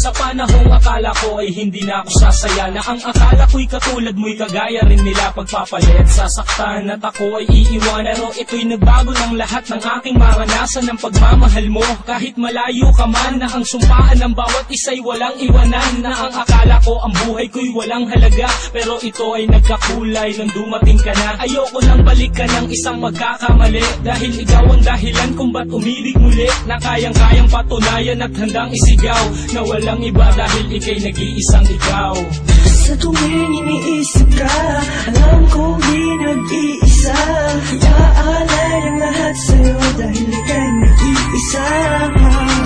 Sa panahong akala ko ay hindi na ako sasaya Na ang akala ko'y katulad mo'y kagaya rin nila. Pagpapalit Sasaktan at ako ay iiwanan. Pero ito'y nagbago ng lahat ng aking maranasan. Ng pagmamahal mo Kahit malayo ka man na ang sumpaan ng bawat isa'y walang iwanan. Na ang akala ko ang buhay ko'y walang halaga Pero ito ay nagkakulay nang dumating ka na. Ayoko nang balikan ng isang magkakamali Dahil ikaw ang dahilan kung ba't umibig muli. Na kayang-kayang patunayan at handang isigaw Na walang iba dahil ikay nag-iisang ikaw. Sa tuwing iniisip ka Alam kong di nag-iisa. Iaalay ang lahat sa'yo Dahil ika'y nag-iisa.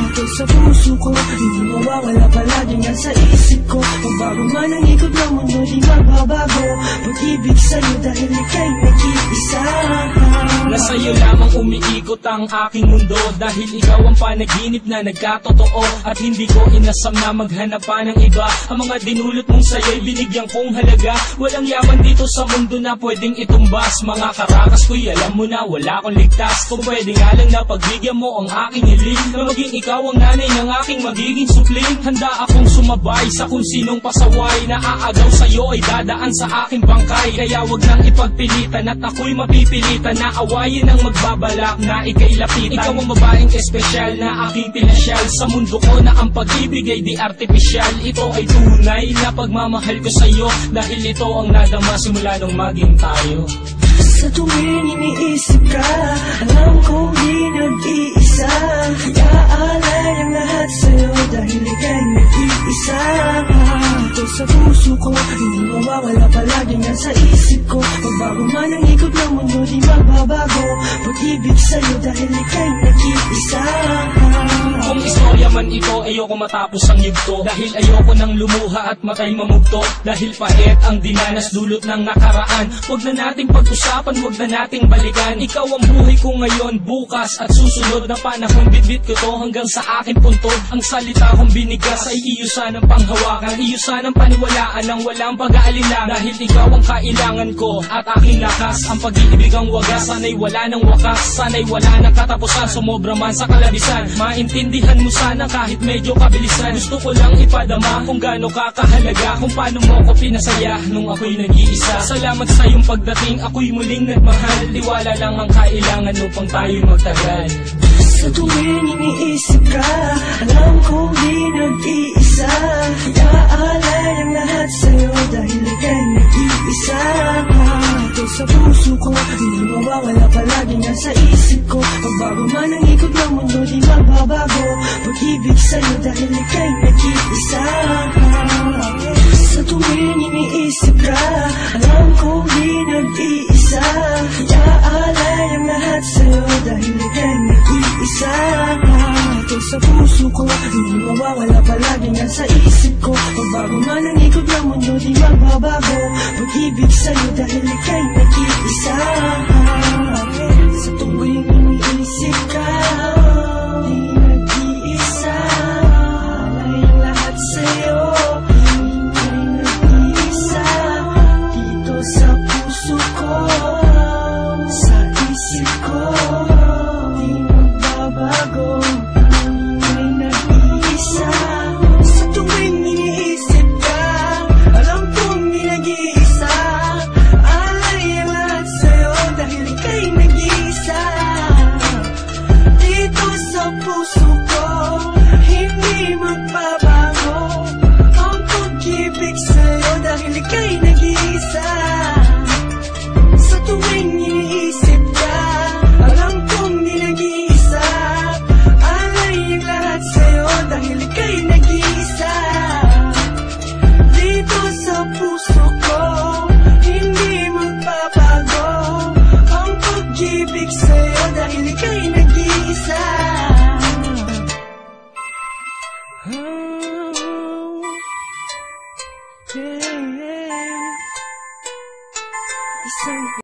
Ito sa puso ko Di mawawala palagi nga sa isip ko. Magbago man ang ikot ng mundo Di magbabago. Pag-ibig sa'yo Dahil ika'y nag-iisa. Na sa'yo lamang umiikot ang aking mundo Dahil ikaw ang panaginip na nagkatotoo At hindi ko inasam na maghanap pa ng iba. Ang mga dinulot mong sa'yo'y binigyan kong halaga. Walang yaman dito sa mundo na pwedeng itumbas. Mga karakas ko'y alam mo na wala akong ligtas. Kung pwede nga lang na pagbigyan mo ang aking hiling Na maging ikaw ang nanay ng aking magiging supling. Handa akong sumabay sa kung sinong pasaway Na aagaw sa'yo ay dadaan sa aking bangkay. Kaya wag nang ipagpilitan at ako'y mapipilitan Na awayin ang magbabalak na ikay lapitan Ikaw ang babaeng espesyal na aking pinasyal Sa mundo ko na ang pag-ibig ay di artificial. Ito ay tunay na pagmamahal ko sa'yo. Dahil ito ang nadama simula nung maging tayo. Sa tuwing iniisip ka Alam kong sa puso ko. Di mawawala palagi nga sa isip ko. Magbago man ang ikot ng mundo Di magbabago. Pag-ibig sa'yo Dahil ika'y nag-iisa. Kung istorya ito, ayoko matapos ang yugto. Dahil ayoko nang lumuha at matay mamugto. Dahil pait ang dinanas dulot ng nakaraan. Huwag na nating pag-usapan, huwag na nating balikan. Ikaw ang buhay ko ngayon, bukas at susunod na panahon. Bitbit ko to hanggang sa aking puntod Ang salita kong binigas ay iyo sanang panghawakan. Iyo sanang paniwalaan ng walang pag-aalinlangan Dahil ikaw ang kailangan ko at aking lakas. Ang pag-iibig ang wagas, sana'y wala ng wakas. Sana'y wala ng katapusan, sumobra man sa kalabisan. Maintindihan mo sana kahit medyo kabilisan Gusto ko lang ipadama kung gaano ka kahalaga Kung paano mo ko pinasaya nung ako'y nag-iisa. Salamat sa iyong pagdating, ako'y muling nagmahal. Tiwala lang ang kailangan upang tayo magtagal. Sa tuwing iniisip ka Alam kong di nag-iisa. Iaalay ang lahat sa'yo Dahil ika'y nag-iisa Ito sa puso ko Di mawawala palagi nga sa Magbago man ang ikot ng mundo Di magbabago. Pag-ibig sa'yo Dahil ika'y nag-iisa Sa tuwing iniisip ka. Alam kong di nag-iisa. Iaalay ang lahat sa'yo Dahil ika'y nag-iisa Ito sa puso ko Di mawawala palagi nga sa isip ko. Magbago man ang ikot ng mundo Di magbabago. Pag-ibig sa'yo Dahil ika'y nag-iisa ago